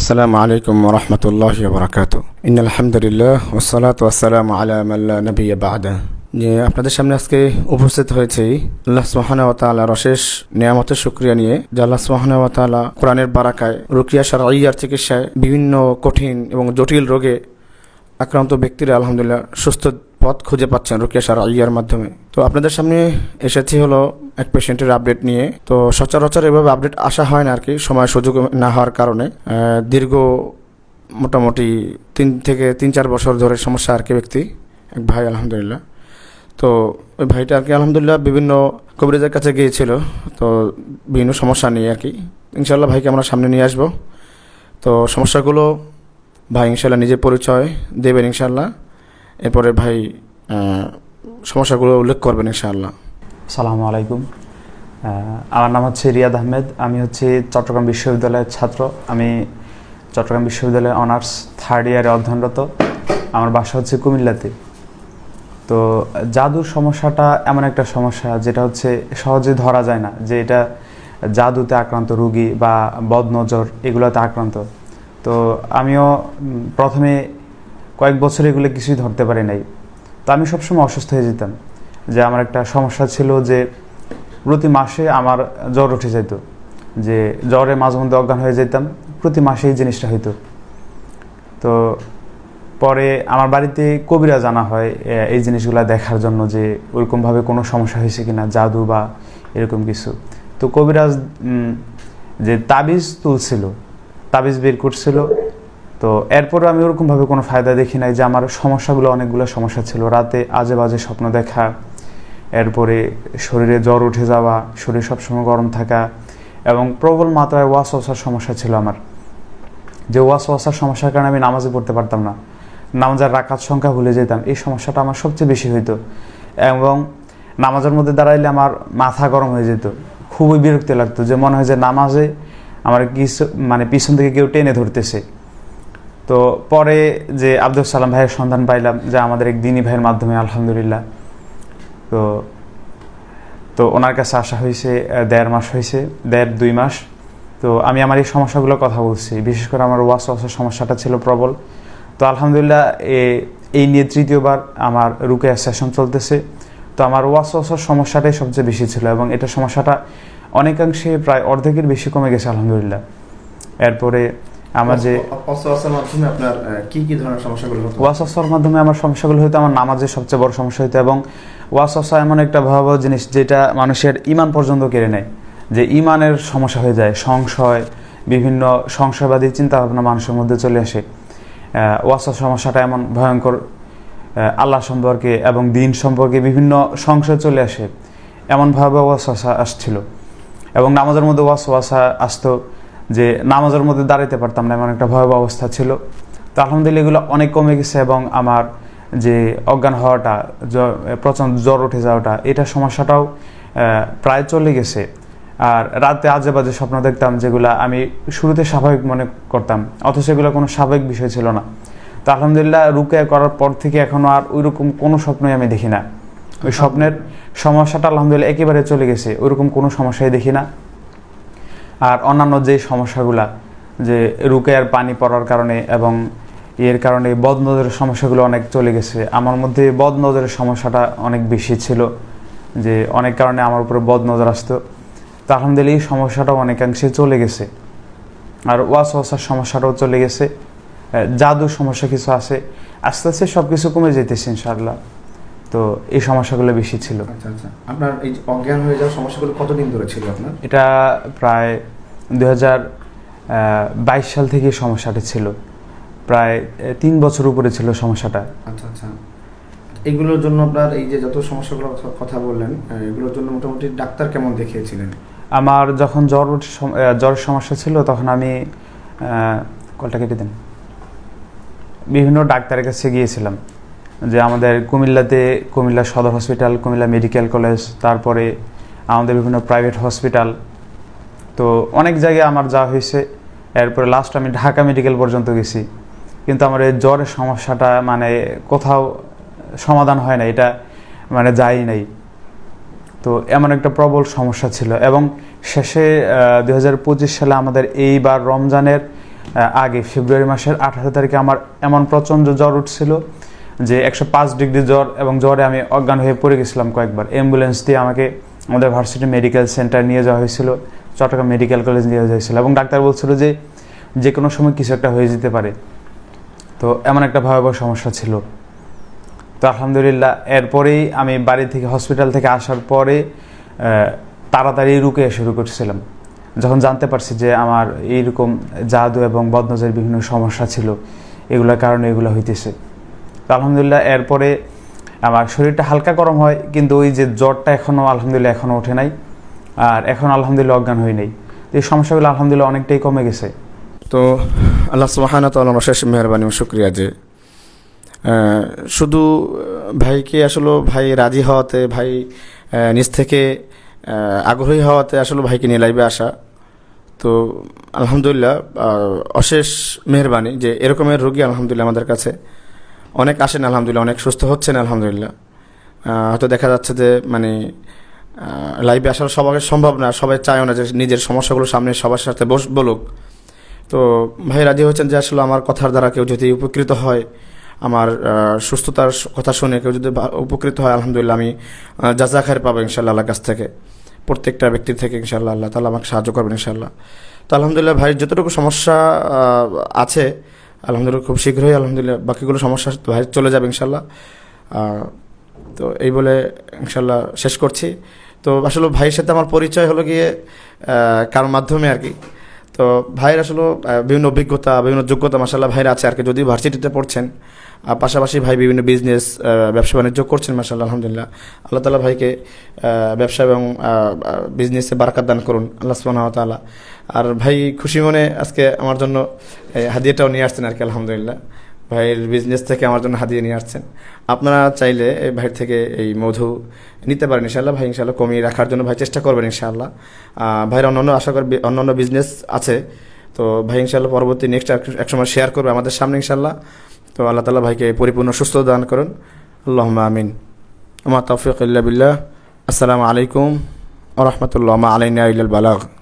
আসসালামু আলাইকুম রহমতুল্লাহ বরাকাত ইন আলহামদুলিল্লাহ ওসালাত ওয়াসালাম আলা মাল্লা নবী বাদা। যে আপনাদের সামনে আজকে উপস্থিত হয়েছি আল্লাহ সুহানা ওয়াতালার অশেষ নিয়ামতের শুক্রিয়া নিয়ে, যে আল্লাহ সুহানা ওয়াতালা কোরআনের বারাকায় রুকিয়া সারাইয়ার চিকিৎসায় বিভিন্ন কঠিন এবং জটিল রোগে আক্রান্ত ব্যক্তিরা আলহামদুলিল্লাহ সুস্থ পথ খুঁজে পাচ্ছেন রুকিয়া সার আইয়ার মাধ্যমে। তো আপনাদের সামনে এসেছি হলো এক পেশেন্টের আপডেট নিয়ে। তো সচরাচর এভাবে আপডেট আসা হয় না আর কি, সময় সুযোগ না হওয়ার কারণে। দীর্ঘ মোটামুটি তিন থেকে তিন চার বছর ধরে সমস্যা আর কি ব্যক্তি, এক ভাই আলহামদুলিল্লাহ। তো ওই ভাইটা আর কি আলহামদুলিল্লাহ বিভিন্ন কবিরাজের কাছে গিয়েছিল। তো বিভিন্ন সমস্যা নিয়ে আর কি। ইনশাল্লাহ ভাইকে আমরা সামনে নিয়ে আসব। তো সমস্যাগুলো ভাই ইনশাল্লাহ নিজের পরিচয় দেবেন ইনশাল্লাহ এরপরে ভাই সমস্যাগুলো উল্লেখ করবেন ইনশাআল্লাহ। সালামু আলাইকুম। আমার নাম হচ্ছে রিয়াদ আহমেদ, আমি হচ্ছে চট্টগ্রাম বিশ্ববিদ্যালয়ের ছাত্র। আমি চট্টগ্রাম বিশ্ববিদ্যালয়ে অনার্স থার্ড ইয়ারে অধ্যয়নরত। আমার বাসা হচ্ছে কুমিল্লাতে। তো জাদুর সমস্যাটা এমন একটা সমস্যা, যেটা হচ্ছে সহজে ধরা যায় না, যে এটা জাদুতে আক্রান্ত রুগী বা বদনজর এগুলোতে আক্রান্ত। তো আমিও প্রথমে কয়েক বছর এগুলো কিছুই ধরতে পারি নাই। তো আমি সবসময় অসুস্থ হয়ে যেতাম যে আমার একটা সমস্যা ছিল যে প্রতি মাসে আমার জ্বর উঠে যেত, যে জ্বরে মাঝে মধ্যে অজ্ঞান হয়ে যেতাম, প্রতি মাসে এই জিনিসটা হইতো। তো পরে আমার বাড়িতে কবিরা জানা হয় এই জিনিসগুলো দেখার জন্য যে ওরকমভাবে কোনো সমস্যা হয়েছে কিনা, জাদু বা এরকম কিছু। তো কবিরাজ যে তাবিজ তুলছিল, তাবিজ বের করছিল তো এরপরে আমি ওরকমভাবে কোনো ফায়দা দেখি নাই যে আমার সমস্যাগুলো অনেকগুলো সমস্যা ছিল। রাতে আজে বাজে স্বপ্ন দেখা, এরপরে শরীরে জ্বর উঠে যাওয়া, শরীর সবসময় গরম থাকা এবং প্রবল মাত্রায় ওয়াস ওয়াসার সমস্যা ছিল আমার। যে ওয়াস ওয়াসার সমস্যার কারণে আমি নামাজে পড়তে পারতাম না। নামাজের রাকাত সংখ্যা ভুলে যেতাম। এই সমস্যাটা আমার সবচেয়ে বেশি হইতো এবং নামাজের মধ্যে দাঁড়াইলে আমার মাথা গরম হয়ে যেত। খুবই বিরক্তি লাগতো যে মনে হয় যে নামাজে আমার কিছু মানে পিছন থেকে কেউ টেনে ধরতেছে। তো পরে যে আব্দুল সালাম ভাইয়ের সন্ধান পাইলাম যে আমাদের এক দিনী ভাইয়ের মাধ্যমে, আলহামদুলিল্লাহ। তো তো ওনার কাছে আসা হয়েছে দেড় মাস হয়েছে, দেড় দুই মাস। তো আমি আমার এই সমস্যাগুলোর কথা বলছি, বিশেষ করে আমার ওয়াশ ওয়াশের সমস্যাটা ছিল প্রবল। তো আলহামদুলিল্লাহ, এ- এই নিয়ে তৃতীয়বার আমার রুকে সেশন চলতেছে। তো আমার ওয়াশ ওয়াশের সমস্যাটাই সবচেয়ে বেশি ছিল এবং এটা সমস্যাটা অনেকাংশে প্রায় অর্ধেকের বেশি কমে গেছে, আলহামদুলিল্লাহ। এরপরে আমার যে অস্ত্র মাধ্যমে আপনার কি কি ধরনের সমস্যাগুলো হতো ওয়াসওয়াসার মাধ্যমে আমার সমস্যাগুলো হয়তো আমার নামাজের সবচেয়ে বড় সমস্যা হইতো এবং ওয়াসওয়াসা এমন একটা ভয়াবহ জিনিস যেটা মানুষের ইমান পর্যন্ত কেড়ে নেয়। যে ইমানের সমস্যা হয়ে যায় সংশয় বিভিন্ন সংশয়বাদী চিন্তা ভাবনা মানুষের মধ্যে চলে আসে। ওয়াসওয়াস সমস্যাটা এমন ভয়ঙ্কর আল্লাহ সম্পর্কে এবং দিন সম্পর্কে বিভিন্ন সংশয় চলে আসে। এমন ভয়াবহ ওয়াসওয়াসা আসছিল। এবং নামাজের মধ্যে ওয়াসওয়াসা আসতো। যে নামাজের মধ্যে দাঁড়াইতে পারতাম না, এমন একটা ভয়াবহ অবস্থা ছিল। তো আলহামদুলিল্লাহ এগুলো অনেক কমে গেছে এবং আমার যে অজ্ঞান হওয়াটা প্রচণ্ড জ্বর উঠে যাওয়াটা, এটা সমস্যাটাও প্রায় চলে গেছে। আর রাতে আজে বাজে স্বপ্ন দেখতাম যেগুলো আমি শুরুতে স্বাভাবিক মনে করতাম, অথচ এগুলো কোনো স্বাভাবিক বিষয় ছিল না। তো আলহামদুলিল্লাহ রুকে করার পর থেকে এখনও আর ওইরকম কোনো স্বপ্নই আমি দেখি না। ওই স্বপ্নের সমস্যাটা আলহামদুলিল্লাহ একেবারে চলে গেছে, ওইরকম কোনো সমস্যাই দেখি না। আর অন্যান্য যে সমস্যাগুলা, যে রুকেয়ার পানি পড়ার কারণে এবং এর কারণে বদ নজরের সমস্যাগুলো অনেক চলে গেছে। আমার মধ্যে বদ নজরের সমস্যাটা অনেক বেশি ছিল, যে অনেক কারণে আমার উপরে বদ নজর আসতো। তো আলহামদুলিল্লাহ এই সমস্যাটাও অনেকাংশে চলে গেছে। আর ওয়াস ওয়াসার সমস্যাটাও চলে গেছে। জাদুর সমস্যা কিছু আছে। আস্তে আস্তে সব কিছু কমে যেতেছে ইনশাআল্লাহ। তো এই সমস্যাগুলো বেশি ছিল। আচ্ছা আচ্ছা। আপনার এই অজ্ঞান হয়ে যাওয়ার সমস্যাগুলো কতদিন ধরে ছিল আপনার? এটা প্রায় দু হাজার বাইশ সাল থেকে সমস্যাটা ছিল। প্রায় তিন বছর উপরে ছিল সমস্যাটা। আচ্ছা আচ্ছা। এগুলোর জন্য আপনার এই যে যত সমস্যাগুলো কথা- বললেন এগুলোর জন্য মোটামুটি ডাক্তার কেমন দেখিয়েছিলেন? আমার যখন জ্বর জ্বরের সমস্যা ছিল তখন আমি কলটা কেটে দেন। বিভিন্ন ডাক্তারের কাছে গিয়েছিলাম। যে আমাদের কুমিল্লাতে কুমিল্লা সদর হসপিটাল, কুমিল্লা মেডিকেল কলেজ, তারপরে আমাদের বিভিন্ন প্রাইভেট হসপিটাল। তো অনেক জায়গায় আমার যাওয়া হয়েছে। এরপরে লাস্ট আমি ঢাকা মেডিকেল পর্যন্ত গেছি। কিন্তু আমার এই জ্বরের সমস্যাটা মানে কোথাও সমাধান হয় না, এটা মানে যাই নাই। তো এমন একটা প্রবল সমস্যা ছিল এবং শেষে দু হাজার পঁচিশ সালে আমাদের এইবার রমজানের আগে, ফেব্রুয়ারি মাসের আঠারো তারিখে আমার এমন প্রচণ্ড জ্বর উঠছিল যে একশো পাঁচ ডিগ্রি জ্বর এবং জ্বরে আমি অজ্ঞান হয়ে পড়ে গেছিলাম কয়েকবার। অ্যাম্বুলেন্স দিয়ে আমাকে আমাদের ভার্সিটি মেডিকেল সেন্টার নিয়ে যাওয়া হয়েছিল, চট্টগ্রাম মেডিকেল কলেজ নিয়ে যাওয়া হয়েছিল এবং ডাক্তার বলছিল যে যে কোনো সময় কিছু একটা হয়ে যেতে পারে। তো এমন একটা ভয়াবহ সমস্যা ছিল। তো আলহামদুলিল্লাহ, এরপরেই আমি বাড়ি থেকে, হসপিটাল থেকে আসার পরে তাড়াতাড়ি রুকে শুরু করছিলাম। যখন জানতে পারছি যে আমার এইরকম জাদু এবং বদনজের বিভিন্ন সমস্যা ছিল, এগুলোর কারণে এগুলো হইতেছে। তো আলহামদুলিল্লাহ, এরপরে আমার শরীরটা হালকা গরম হয়, কিন্তু ওই যে জ্বরটা এখনও আলহামদুলিল্লাহ এখনও ওঠে নাই। আর এখন আলহামদুলিল্লাহ অজ্ঞান হই নাই। তো এই সমস্যাগুলো আলহামদুলিল্লাহ অনেকটাই কমে গেছে। তো আল্লাহ সুবাহানা তাল্লাহ শেষ মেহরবানি শুক্রিয়া যে শুধু ভাইকে আসলে ভাই রাজি হওয়াতে, ভাই নিজ থেকে আগ্রহী হওয়াতে আসলে ভাইকে নিয়ে লাইভে আসা। তো আলহামদুলিল্লাহ অশেষ মেহরবানি যে এরকমের রোগী আলহামদুলিল্লাহ আমাদের কাছে অনেক আসেন, আলহামদুলিল্লাহ, অনেক সুস্থ হচ্ছেন, আলহামদুলিল্লাহ। হয়তো দেখা যাচ্ছে যে মানে লাইভে আসার সবাই সম্ভব না, সবাই চায়ও না যে নিজের সমস্যাগুলো সামনে সবার সাথে বস, বলুক। তো ভাই, রাজি হয়েছেন যে আসলে আমার কথার দ্বারা কেউ যদি উপকৃত হয়, আমার সুস্থতার কথা শুনে কেউ যদি উপকৃত হয়, আলহামদুলিল্লাহ, আমি জাজা খায়ের পাবো ইনশাল্লাহ কাছ থেকে। প্রত্যেকটা ব্যক্তির থেকে ইনশাল্লাহ আল্লাহ তালা আমাকে সাহায্য করবেন ইনশাল্লাহ তো আলহামদুলিল্লাহ ভাই, যতটুকু সমস্যা আছে আলহামদুলিল্লাহ, খুব শীঘ্রই আলহামদুলিল্লাহ, বাকিগুলো সমস্যা চলে যাবে ইনশাল্লাহ তো এই বলে ইনশাল্লাহ শেষ করছি। তো আসলে ভাইয়ের সাথে আমার পরিচয় হলো গিয়ে কারোর মাধ্যমে আর কি। তো ভাইয়ের আসলে বিভিন্ন অভিজ্ঞতা, বিভিন্ন যোগ্যতা মাসাল্লাহ ভাইরা আছে আর কি। যদি ভার্সিটিতে পড়ছেন আর পাশাপাশি ভাই বিভিন্ন বিজনেস ব্যবসা বাণিজ্য করছেন মাসাল্লাহ আলহামদুলিল্লাহ। আল্লাহ তালা ভাইকে ব্যবসা এবং বিজনেসে বারাকাত দান করুন, আল্লাহ সুবাহ তালা আর ভাই খুশি মনে আজকে আমার জন্য হাদিয়াটাও নিয়ে আসছেন আর কি আলহামদুলিল্লাহ। ভাইয়ের বিজনেস থেকে আমার জন্য হাদিয়ে নিয়ে আসছেন। আপনারা চাইলে এই ভাইয়ের থেকে এই মধু নিতে পারেন ইনশাল্লাহ ভাই ইনশাল্লাহ কমিয়ে রাখার জন্য ভাই চেষ্টা করবেন ইনশাল্লাহ আহ, ভাইয়ের অন্যান্য আশা করি অন্যান্য বিজনেস আছে। তো ভাই ইনশাল্লাহ পরবর্তী নেক্সট একসময় শেয়ার করবে আমাদের সামনে ইনশাল্লাহ তো আল্লাহ তালা ভাইকে পরিপূর্ণ সুস্থ দান করুন। আল্লাহ আমিন। আমার তৌফিক বিল্লাহ। আসসালামু আলাইকুম আ রহমতুল্লাহ। আলাইনা ইল বালাগ।